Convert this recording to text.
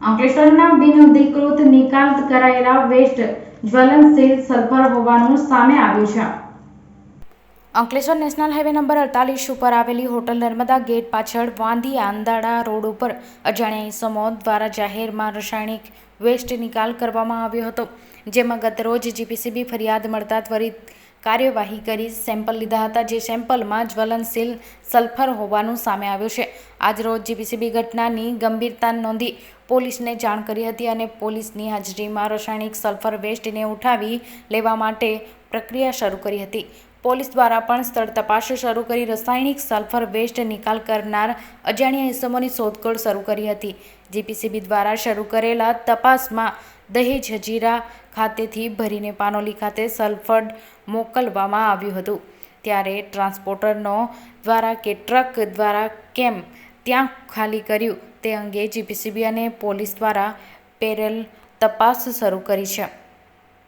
અંકલેશ્વરના બિનઅધિકૃત નિકાલ કરાયેલા વેસ્ટ જ્વલનશીલ સલ્ફર હોવાનું સામે આવ્યું છે. અંકલેશ્વર નેશનલ હાઈવે નંબર અડતાલીસ ઉપર આવેલી હોટલ નર્મદા ગેટ પાછળ વાંધી આંદાડા રોડ ઉપર અજાણ્યા ઇસમો દ્વારા જાહેરમાં રાસાયણિક વેસ્ટ નિકાલ કરવામાં આવ્યો હતો, જેમાં ગતરોજ જીપીસીબી ફરિયાદ મળતા ત્વરિત કાર્યવાહી કરી સેમ્પલ લીધા હતા, જે સેમ્પલમાં જ્વલનશીલ સલ્ફર હોવાનું સામે આવ્યું છે. આજરોજ જીપીસીબી ઘટનાની ગંભીરતા નોંધી પોલીસને જાણ કરી હતી અને પોલીસની હાજરીમાં રાસાયણિક સલ્ફર વેસ્ટને ઉઠાવી લેવા માટે પ્રક્રિયા શરૂ કરી હતી. પોલીસ દ્વારા પણ સ્થળ તપાસ શરૂ કરી રાસાયણિક સલ્ફર વેસ્ટ નિકાલ કરનાર અજાણ્યા ઇસમોની શોધખોળ શરૂ કરી હતી. જીપીસીબી દ્વારા શરૂ કરેલા તપાસમાં દહેજ હજીરા ખાતેથી ભરીને પાનોલી ખાતે સલ્ફર મોકલવામાં આવ્યું હતું. ત્યારે ટ્રાન્સપોર્ટરનો દ્વારા કે ટ્રક દ્વારા કેમ ત્યાં ખાલી કર્યું તે અંગે જીપીસીબી અને પોલીસ દ્વારા પેરેલ તપાસ શરૂ કરી છે.